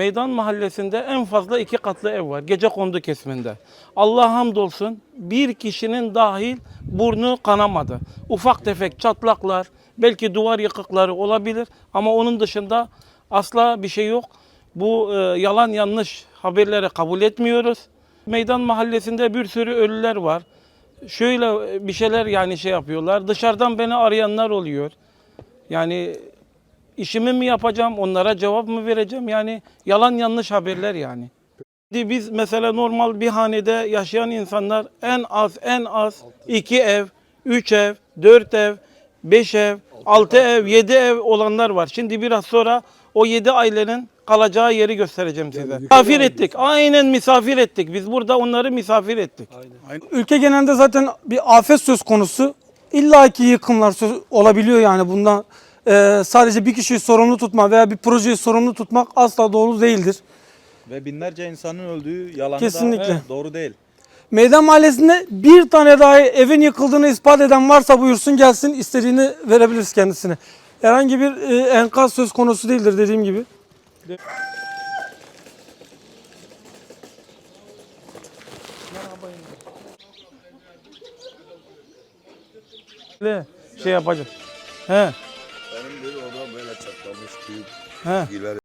Meydan mahallesinde en fazla iki katlı ev var. Gece kondu kesiminde. Allah hamdolsun bir kişinin dahil burnu kanamadı. Ufak tefek çatlaklar, belki duvar yıkıkları olabilir ama onun dışında asla bir şey yok. Bu e, yalan yanlış haberleri kabul etmiyoruz. Meydan mahallesinde bir sürü ölüler var. Şöyle bir şeyler yani şey yapıyorlar. Dışarıdan beni arayanlar oluyor. Yani işimi mi yapacağım, onlara cevap mı vereceğim? Yani yalan yanlış haberler yani. Şimdi Biz mesela normal bir hanede yaşayan insanlar en az en az iki ev, üç ev, dört ev, beş ev, altı ev, yedi ev olanlar var. Şimdi biraz sonra o yedi ailenin kalacağı yeri göstereceğim size. Misafir ettik. Aynen misafir ettik. Biz burada onları misafir ettik. Ülke genelinde zaten bir afet söz konusu. İlla ki yıkımlar söz- olabiliyor yani bundan. Ee, sadece bir kişiyi sorumlu tutmak veya bir projeyi sorumlu tutmak asla doğru değildir. Ve binlerce insanın öldüğü yalanı Kesinlikle. da doğru değil. Meydan Mahallesi'nde bir tane dahi evin yıkıldığını ispat eden varsa buyursun gelsin istediğini verebiliriz kendisine. Herhangi bir e, enkaz söz konusu değildir dediğim gibi. Ne şey yapacağım. He. Bir oda böyle çatlamış büyük He. giler